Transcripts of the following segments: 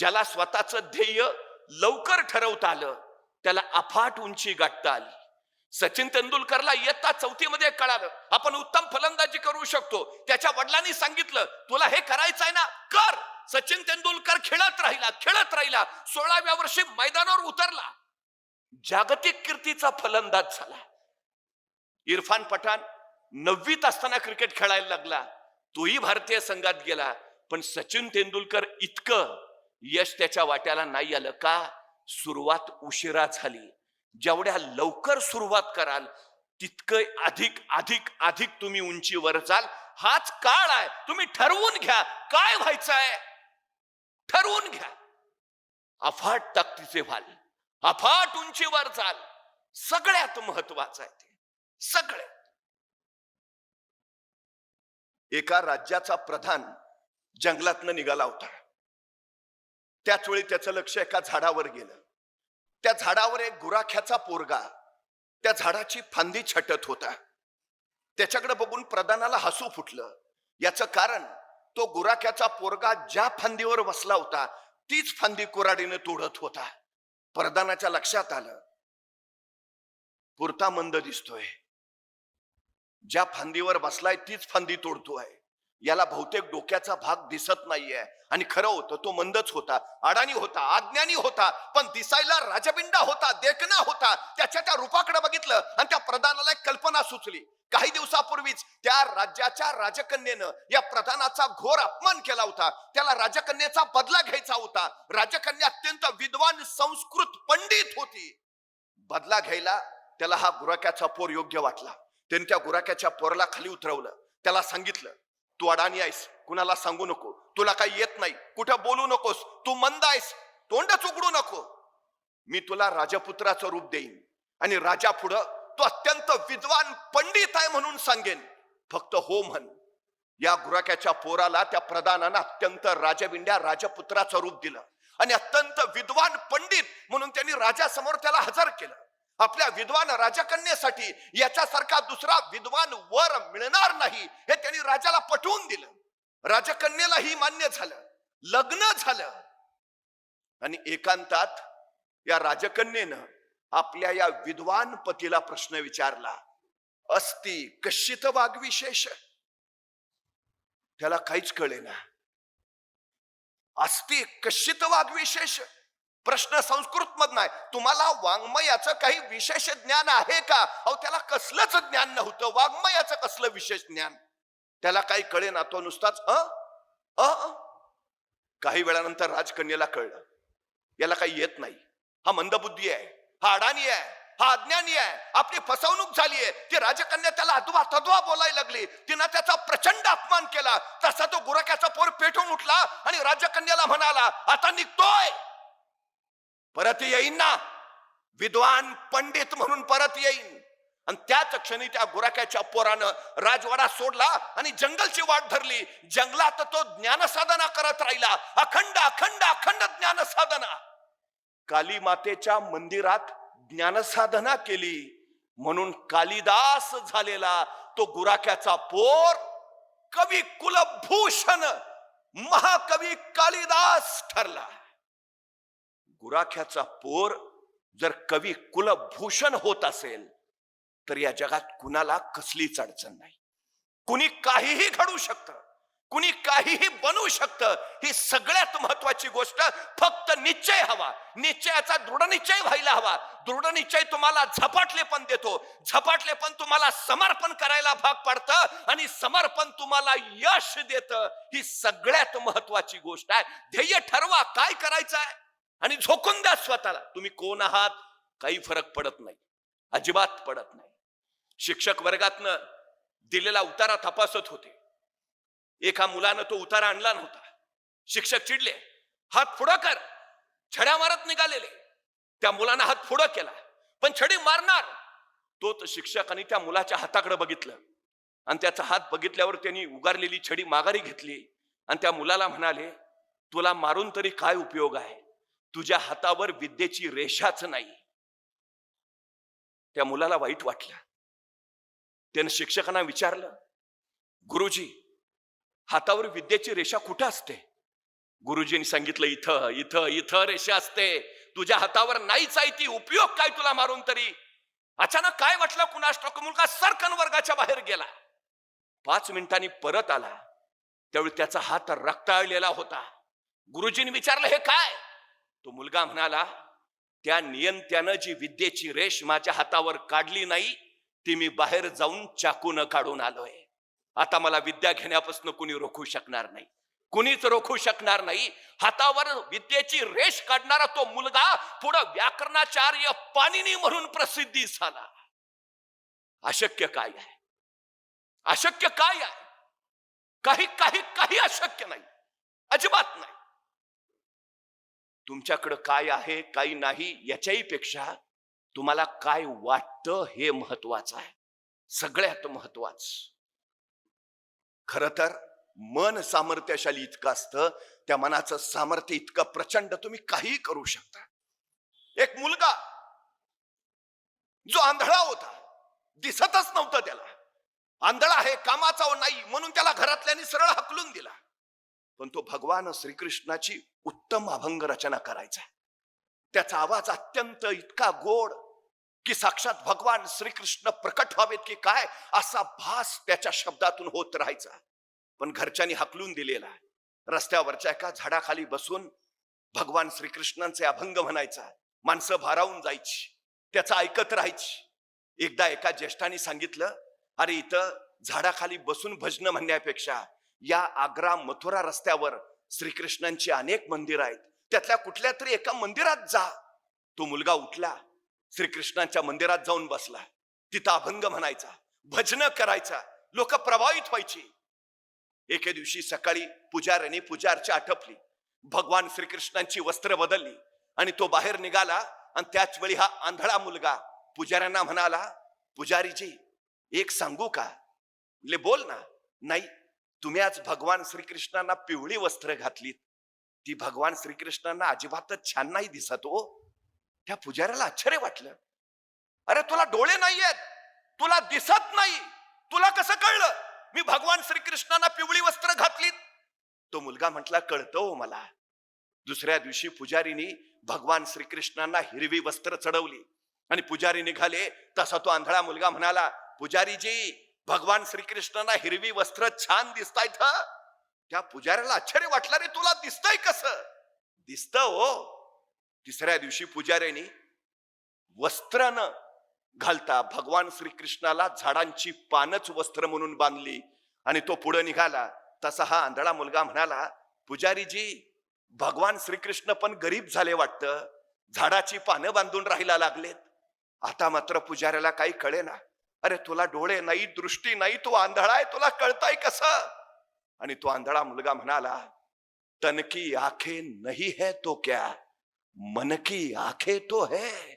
ज्याला स्वतःचं ध्येय लवकर ठरवता आलं त्याला अफाट उंची गाठता आली. सचिन तेंडुलकरला इयत्ता चौथीमध्ये कळालं आपण उत्तम फलंदाजी करू शकतो. त्याच्या वडिलांनी सांगितलं तुला हे करायचं आहे ना कर. सचिन तेंडुलकर खेळत राहिला खेळत राहिला. सोळाव्या वर्षी मैदानावर उतरला. जागतिक कीर्तीचा फलंदाज झाला. इरफान पठाण नववीत असताना क्रिकेट खेळायला लागला. तोही भारतीय संघात गेला. पण सचिन तेंडुलकर इतकं यश त्याच्या वाट्याला नाही आलं का? सुरुवात उशिरा झाली. जेवढ्या लवकर सुरुवात कराल तितकं अधिक अधिक अधिक तुम्ही उंचीवर जाल. हाच काळ आहे. तुम्ही ठरवून घ्या. काय व्हायचं आहे ठरवून घ्या. अफाट ताकदीचे व्हाल. अफाट उंचीवर जाल. सगळ्यात महत्वाचं आहे ते. सगळ्यात. एका राज्याचा प्रधान जंगलातनं निघाला होता. त्याच वेळी त्याचं लक्ष एका झाडावर गेलं. त्या झाडावर एक गुराख्याचा पोरगा त्या झाडाची फांदी छटत होता. त्याच्याकडे बघून प्रधानाला हसू फुटलं. याचं कारण तो गुराख्याचा पोरगा ज्या फांदीवर बसला होता तीच फांदी कुराडीने तोडत होता. प्रधानाच्या लक्षात आलं. पुरता मंद दिसतोय. ज्या फांदीवर बसलाय तीच फांदी तोडतोय. याला बहुतेक डोक्याचा भाग दिसत नाहीये. आणि खरं होतं तो मंदच होता. अडाणी होता अज्ञानी होता पण दिसायला राजबिंडा होता देखना होता. त्याच्या त्या रूपाकडे बघितलं आणि त्या प्रधानाला एक कल्पना सुचली. काही दिवसापूर्वीच त्या राज्याच्या राजकन्येनं या प्रधानाचा घोर अपमान केला होता. त्याला राजकन्येचा बदला घ्यायचा होता. राजकन्या अत्यंत विद्वान संस्कृत पंडित होती. बदला घ्यायला त्याला हा गुराक्याचा पोर योग्य वाटला. त्याने त्या गुराक्याच्या पोरला खाली उतरवलं. त्याला सांगितलं तू अडाणी आहेस कुणाला सांगू नको. तुला काही येत नाही. कुठं बोलू नकोस. तू मंद आहेस. तोंडच उघडू नको. मी तुला राजपुत्राचं रूप देईन. आणि राजा पुढं तू अत्यंत विद्वान पंडित आहे म्हणून सांगेन. फक्त हो म्हण. या गुराक्याच्या पोराला त्या प्रधानानं अत्यंत राजविंड्या राजपुत्राचं रूप दिलं. आणि अत्यंत विद्वान पंडित म्हणून त्यांनी राजासमोर त्याला हजर केलं. आपल्या विद्वान राजकन्येसाठी याच्यासारखा दुसरा विद्वान वर मिळणार नाही हे त्यांनी राजाला पटवून दिलं. राजकन्येलाही मान्य झालं लग्न झालं. आणि एकांतात या राजकन्येनं आपल्या या विद्वान पतीला प्रश्न विचारला अस्ति कश्चित वाघविशेष त्याला काहीच कळेना. अस्ति कश्चित वाघविशेष प्रश्न संस्कृत मध नाही तुम्हाला वाङ्मयाचं काही विशेष ज्ञान आहे का? अहो त्याला कसलंच ज्ञान नव्हतं. वाङ्मयाचं कसलं विशेष ज्ञान? त्याला काही कळे ना तो नुसताच अ अ काही वेळानंतर राजकन्याला कळलं. याला काही येत नाही. हा मंदबुद्धी आहे. हा अडाणी आहे. हा अज्ञानी आहे. आपली फसवणूक झाली आहे. ती राजकन्या त्याला अधवा तद्वा बोलायला लागली. तिनं त्याचा प्रचंड अपमान केला. तसा तो गुराक्याचा पोर पेटून उठला आणि राजकन्याला म्हणाला आता निघतोय. परत येईन ना. विद्वान पंडित म्हणून परत येईन. आणि त्याच क्षणी त्या गुराक्याच्या पोरानं राजवाडा सोडला आणि जंगलची वाट धरली. जंगलात तो ज्ञानसाधना करत राहिला. अखंड अखंड अखंड ज्ञानसाधना. काली मातेच्या मंदिरात ज्ञानसाधना केली. म्हणून कालिदास झालेला तो गुराक्याचा पोर कवी कुलभूषण महाकवी कालिदास ठरला. गुराख्याचा पोर जर कवी कुलभूषण होत असेल तर या जगात कुणाला कसलीच अडचण नाही. कुणी काहीही घडू शकतं कुणी काहीही बनवू शकतं ही सगळ्यात महत्वाची गोष्ट फक्त निश्चय हवा. निश्चयाचा दृढ निश्चय व्हायला हवा. दृढ निश्चय तुम्हाला झपाटले पण देतो. झपाटले पण तुम्हाला समर्पण करायला भाग पाडतं आणि समर्पण तुम्हाला यश देतं. ही सगळ्यात महत्वाची गोष्ट आहे. ध्येय ठरवा. काय करायचं आहे आणि झोकून द्या स्वतःला. तुम्ही कोण आहात? काही फरक पडत नाही. अजिबात पडत नाही. शिक्षक वर्गातनं दिलेला उतारा तपासत होते. एका मुलानं तो उतारा आणला नव्हता. शिक्षक चिडले. हात पुढं कर. छड्या मारत निघालेले. त्या मुलानं हात पुढं केला. पण छडी मारणार. तो तर शिक्षक आणि त्या मुलाच्या हाताकडे बघितलं. आणि त्याचा हात बघितल्यावर त्यांनी उगारलेली छडी माघारी घेतली. आणि त्या मुलाला म्हणाले तुला मारून तरी काय उपयोग आहे? तुझ्या हातावर विद्येची रेषाच नाही. त्या मुलाला वाईट वाटलं. त्यानं शिक्षकांना विचारलं गुरुजी हातावर विद्येची रेषा कुठं असते? गुरुजींनी सांगितलं इथं इथं इथं रेषा असते. तुझ्या हातावर नाहीच आहे ती. उपयोग काय तुला मारून तरी? अचानक काय वाटलं कुणास ठाऊक? मुलगा सरकन वर्गाच्या बाहेर गेला. पाच मिनिटांनी परत आला. त्यावेळी त्याचा हात रक्ताळलेला होता. गुरुजींनी विचारलं हे काय? तो मुलगा म्हणाला त्या नियंत्यानं जी विद्येची रेष माझ्या हातावर काढली नाही ती मी बाहेर जाऊन चाकून काढून आलोय. आता मला विद्या घेण्यापासून कुणी रोखू शकणार नाही. कुणीच रोखू शकणार नाही. हातावर विद्येची रेष काढणारा तो मुलगा पुढं व्याकरणाचार्य पाणिनी म्हणून प्रसिद्धी झाला. अशक्य काय आहे? अशक्य काय आहे? काही काही काही अशक्य नाही. अजिबात नाही. तुमच्याकडं काय आहे काही नाही याच्याही पेक्षा तुम्हाला काय वाटतं हे महत्वाचं आहे. सगळ्यात महत्वाचं खर तर मन सामर्थ्यशाली इतकं असतं त्या मनाचं सामर्थ्य इतकं प्रचंड तुम्ही काही करू शकता. एक मुलगा जो आंधळा होता दिसतच नव्हतं त्याला. आंधळा आहे कामाचा नाही म्हणून त्याला घरातल्यानी सरळ हकलून दिला. पण तो भगवान श्रीकृष्णाची उत्तम अभंग रचना करायचा. त्याचा आवाज अत्यंत इतका गोड की साक्षात भगवान श्रीकृष्ण प्रकट व्हावेत की काय असा भास त्याच्या शब्दातून होत राहायचा. पण घरच्यांनी हकलून दिलेला. रस्त्यावरच्या एका झाडाखाली बसून भगवान श्रीकृष्णांचे अभंग म्हणायचा. माणसं भारावून जायची. त्याचं ऐकत राहायची. एकदा एका ज्येष्ठाने सांगितलं अरे इथं झाडाखाली बसून भजन म्हणण्यापेक्षा या आग्रा मथुरा रस्त्यावर श्रीकृष्णांची अनेक मंदिरं आहेत. त्यातल्या कुठल्या तरी एका मंदिरात जा. तो मुलगा उठला श्रीकृष्णांच्या मंदिरात जाऊन बसला. तिथं अभंग म्हणायचा भजन करायचा लोक प्रभावित व्हायची. एके दिवशी सकाळी पुजाऱ्याने पुजारची आटपली. भगवान श्रीकृष्णांची वस्त्र बदलली आणि तो बाहेर निघाला आणि त्याच वेळी हा आंधळा मुलगा पुजाऱ्यांना म्हणाला पुजारीजी एक सांगू का? ले बोल ना. नाही तुम्ही आज भगवान श्रीकृष्णांना पिवळी वस्त्र घातलीत. ती भगवान श्रीकृष्णांना अजिबातच छान नाही दिसत हो. त्या पुजाऱ्याला आश्चर्य वाटलं. अरे तुला डोळे नाहीयेत. तुला दिसत नाही. तुला कसं कळलं? मी भगवान श्रीकृष्णांना पिवळी वस्त्र घातलीत. तो मुलगा म्हटला कळतो हो मला. दुसऱ्या दिवशी पुजारीनी भगवान श्रीकृष्णांना हिरवी वस्त्र चढवली. आणि पुजारी निघाले. तसा तो आंधळा मुलगा म्हणाला पुजारीजी भगवान श्रीकृष्णांना हिरवी वस्त्र छान दिसतायत त्या पुजाऱ्याला आश्चर्य वाटलं रे तुला दिसतंय कस? दिसत हो. तिसऱ्या दिवशी पुजाऱ्याने वस्त्र न घालता भगवान श्रीकृष्णाला झाडांची पानच वस्त्र म्हणून बांधली आणि तो पुढे निघाला. तसा हा आंधळा मुलगा म्हणाला पुजारीजी भगवान श्रीकृष्ण पण गरीब झाले वाटतं. झाडाची पानं बांधून राहायला लागलेत. आता मात्र पुजाऱ्याला काही कळे ना अरे तुला डोळे नाही दृष्टी नाही तू आंधळा आहे तुला कळताय कस? आणि तो आंधळा मुलगा म्हणाला तनकी आखे नाही है तो क्या? मन की आखे तो है.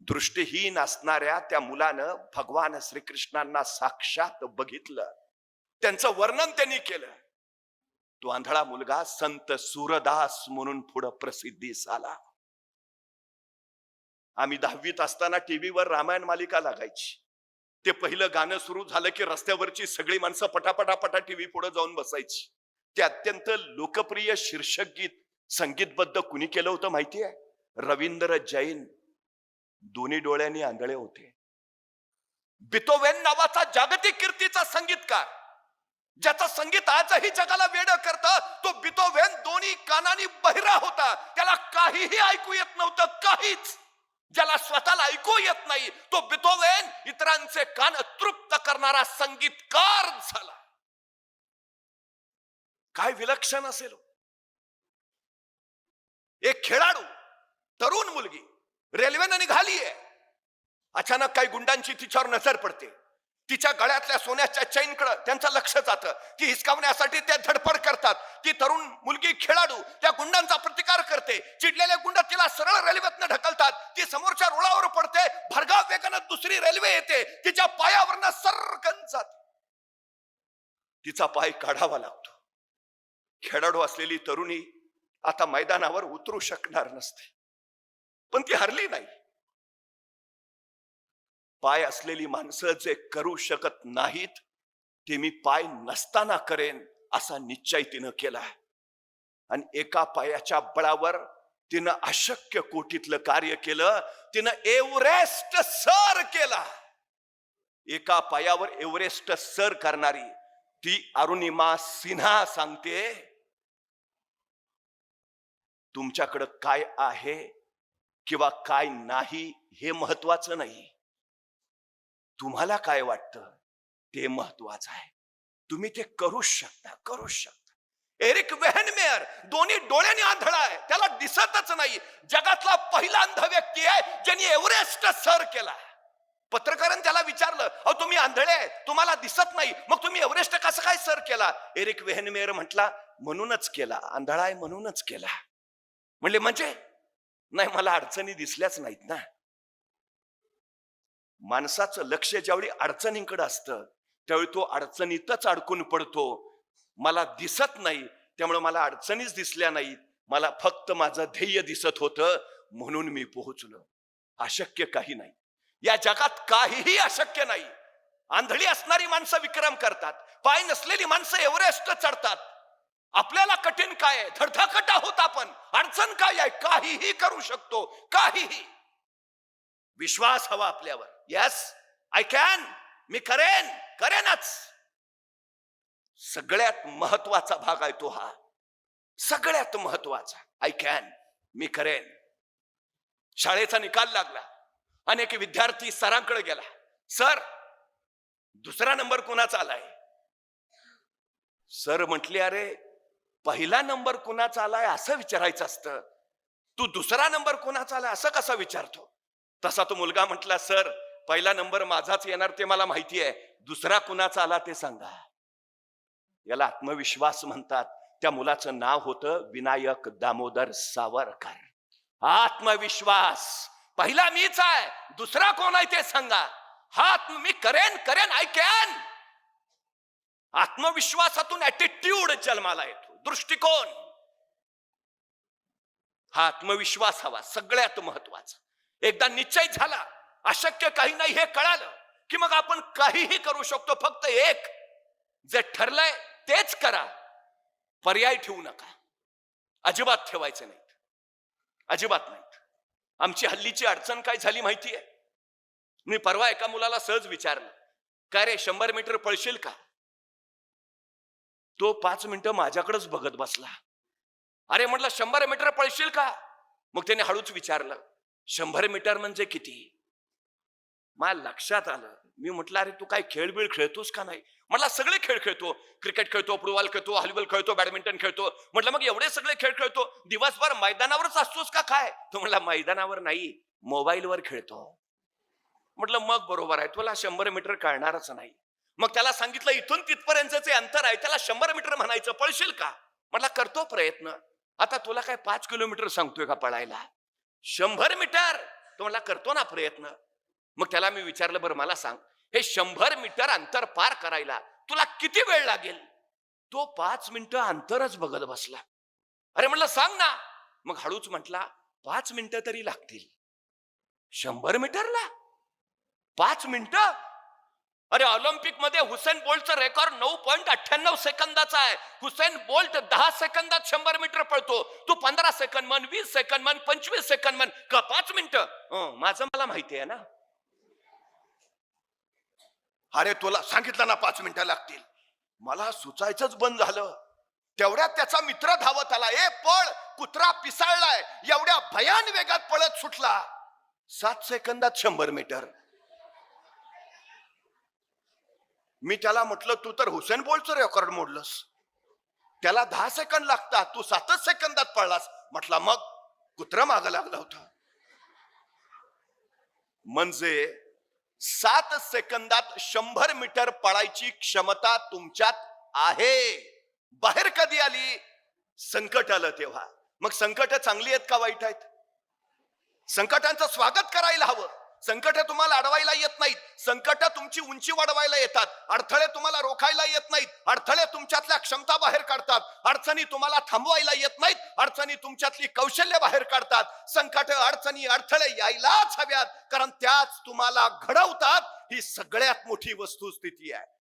दृष्टीहीन असणाऱ्या त्या मुलानं भगवान श्रीकृष्णांना साक्षात बघितलं. त्यांचं वर्णन त्यांनी केलं. तो आंधळा मुलगा संत सूरदास म्हणून पुढं प्रसिद्धीस आला आम्ही दहावीत असताना टीव्हीवर रामायण मालिका लागायची. ते पहिलं गाणं सुरू झालं की रस्त्यावरची सगळी माणसं पटापटापटा टीव्ही पुढे जाऊन बसायची. ते अत्यंत लोकप्रिय शीर्षक गीत संगीतबद्ध कुणी केलं होतं माहिती आहे? रवींद्र जैन. दोन्ही डोळ्यांनी आंधळे होते. बितोवेन नावाचा जागतिक कीर्तीचा संगीतकार ज्याचं संगीत आजही जगाला वेड करत तो बितोवेन दोन्ही कानानी बहिरा होता. त्याला काहीही ऐकू येत नव्हतं काहीच. ज्याला स्वतःला ऐकू येत नाही तो बितोवेन. इतरांचे कान तृप्त करणारा संगीतकार झाला. काय विलक्षण असेल हो. एक खेळाडू तरुण मुलगी रेल्वेनं निघालीये. अचानक काही गुंडांची तिच्यावर नजर पडते. तिच्या गळ्यातल्या सोन्याच्या चैनकडं त्यांचं लक्ष जातं. ती हिसकावण्यासाठी त्या धडपड करतात. ती तरुण मुलगी खेळाडू त्या गुंडांचा प्रतिकार करते. चिडलेले गुंड तिला सरळ रेल्वेतनं ढकलतात. ती समोरच्या रुळावर पडते. भरगाव वेगानं दुसरी रेल्वे येते. तिच्या पायावरनं सरकन जाते. तिचा पाय काढावा लागतो. खेळाडू असलेली तरुणी आता मैदानावर उतरू शकणार नसते. पण ती हरली नाही. पाय असलेली माणसं जे करू शकत नाहीत ते मी पाय नसताना करेन असा निश्चय तिनं केला आणि एका पायाच्या बळावर तिनं अशक्य कोटीतलं कार्य केलं तिनं एव्हरेस्ट सर केला. एका पायावर एव्हरेस्ट सर करणारी ती अरुणिमा सिन्हा सांगते तुमच्याकडं काय आहे किंवा काय नाही हे महत्वाचं नाही. तुम्हाला काय वाटतं? ते महत्वाचं आहे. तुम्ही ते करू शकता करू शकता. एरिक वेहनमेअर दोन्ही डोळ्याने आंधळा आहे. त्याला दिसतच नाही. जगातला पहिला अंध व्यक्ती आहे ज्यांनी एव्हरेस्ट सर केला. पत्रकारांनी त्याला विचारलं अहो तुम्ही आंधळे आहे. तुम्हाला दिसत नाही. मग तुम्ही एव्हरेस्ट कसं काय सर केला? एरिक वेहनमेअर म्हटला म्हणूनच केला. आंधळा आहे म्हणूनच केला. म्हणले म्हणजे? नाही मला अडचणी दिसल्याच नाहीत ना. माणसाचं लक्ष ज्यावेळी अडचणींकडे असतं त्यावेळी तो अडचणीतच अडकून पडतो. मला दिसत नाही त्यामुळे मला अडचणीच दिसल्या नाहीत. मला फक्त माझं ध्येय दिसत होतं म्हणून मी पोहोचलो. अशक्य काही नाही. या जगात काहीही अशक्य नाही. आंधळी असणारी माणसं विक्रम करतात. पाय नसलेली माणसं एव्हरेस्ट चढतात. आपल्याला कठीण काय आहे? धडधाकट आहोत आपण. अडचण काय आहे? काहीही करू शकतो. काहीही. विश्वास हवा आपल्यावर. यस आय कॅन मी करेन. करेनच. सगळ्यात महत्त्वाचा भाग आहे तो हा. सगळ्यात महत्त्वाचा. आय कॅन मी करेन. शाळेचा निकाल लागला. अनेक विद्यार्थी सरांकडे गेला. सर दुसरा नंबर कुणाचा आलाय? सर म्हटले अरे पहिला नंबर कुणाचा आलाय असं विचारायचं असतं. तू दुसरा नंबर कोणाचा आलाय असं कसा विचारतो? तसा तो मुलगा म्हटला सर पहिला नंबर माझाच येणार ते मला माहिती आहे. दुसरा कुणाचा आला ते सांगा. याला आत्मविश्वास म्हणतात. त्या मुलाचं नाव होतं विनायक दामोदर सावरकर. आत्मविश्वास. पहिला मीच आहे दुसरा कोण आहे ते सांगा. हा आत्म मी करेन करेन आय कॅन आत्मविश्वासातून ऍटिट्यूड जन्माला येतो. दृष्टिकोन. हा आत्मविश्वास हवा सगळ्यात महत्त्वाचा. एकदा निश्चय झाला. अशक्य काही नाही हे कळालं की मग आपण काहीही करू शकतो फक्त एक. जे ठरलंय तेच करा. पर्याय ठेवू नका. अजिबात ठेवायचे नाहीत. अजिबात नाहीत. आमची हल्लीची अडचण काय झाली माहिती आहे मी परवा एका मुलाला सहज विचारलं काय रे शंभर मीटर पळशील का? तो पाच मिनिटं माझ्याकडेच बघत बसला. अरे म्हटलं शंभर मीटर पळशील का? मग त्याने हळूच विचारलं शंभर मीटर म्हणजे किती? मला लक्षात आलं. मी म्हटलं अरे तू काय खेळबिळ खेळतोस का नाही? म्हटलं सगळे खेळ खेळतो. क्रिकेट खेळतो फुटबॉल खेळतो हॉलीबॉल खेळतो बॅडमिंटन खेळतो. म्हटलं मग एवढे सगळे खेळ खेळतो? दिवसभर मैदानावरच असतोस का काय? तो म्हटला मैदानावर नाही मोबाईलवर खेळतो. म्हटलं मग बरोबर आहे. तुला शंभर मीटर कळणारच नाही. मग त्याला सांगितलं इथून तिथपर्यंतचे अंतर आहे. त्याला शंभर मीटर म्हणायचं. पळशील का? म्हटलं करतो प्रयत्न. आता तुला काय पाच किलोमीटर सांगतोय का पळायला? शंभर मीटर. तो म्हणला करतो ना प्रयत्न. मग त्याला मी विचारलं बरं मला सांग हे शंभर मीटर अंतर पार करायला तुला किती वेळ लागेल? तो पाच मिनिटं अंतरच बघत बसला. अरे म्हटलं सांग ना. मग हळूच म्हटला पाच मिनिटं तरी लागतील. शंभर मीटरला? पाच मिनिटं? अरे ऑलिम्पिकमध्ये हुसेन बोल्टचं रेकॉर्ड नऊ पॉईंट अठ्ठ्याण्णव सेकंदाचा आहे. हुसेन बोल्ट दहा सेकंदात शंभर मीटर पळतो. तू पंधरा सेकंद म्हण वीस सेकंद म्हण पंचवीस सेकंद म्हण का पाच मिनिटं? हो, माझं मला माहिती आहे ना? अरे तुला सांगितलं ना पाच मिनिटं लागतील. मला सुचायचंच बंद झालं. तेवढ्यात त्याचा मित्र धावत आला. ए पळ कुत्रा पिसाळलाय. एवढ्या भयान वेगात पळत सुटला. सात सेकंदात शंभर मीटर. मी त्याला म्हटलं तू तर हुसेन बोलचं रेकॉर्ड मोडलंस. त्याला दहा सेकंद लागतात तू सातच सेकंदात पळलास. म्हटला मग कुत्र माग लागला होता. म्हणजे सात सेकंदात शंभर मीटर पळायची क्षमता तुमच्यात आहे. बाहेर कधी आली? संकट आलं तेव्हा. मग संकट चांगली आहेत का वाईट आहेत? संकटांचं स्वागत करायला हवं. संकट तुम्हाला अडवायला येत नाहीत. संकट तुमची उंची वाढवायला येतात. अडथळे तुम्हाला रोखायला येत नाहीत. अडथळे तुमच्यातल्या क्षमता बाहेर काढतात. अडचणी तुम्हाला थांबवायला येत नाहीत. अडचणी तुमच्यातली कौशल्य बाहेर काढतात. संकट अडचणी अडथळे यायलाच हव्यात. कारण त्याच तुम्हाला घडवतात. ही सगळ्यात मोठी वस्तुस्थिती आहे.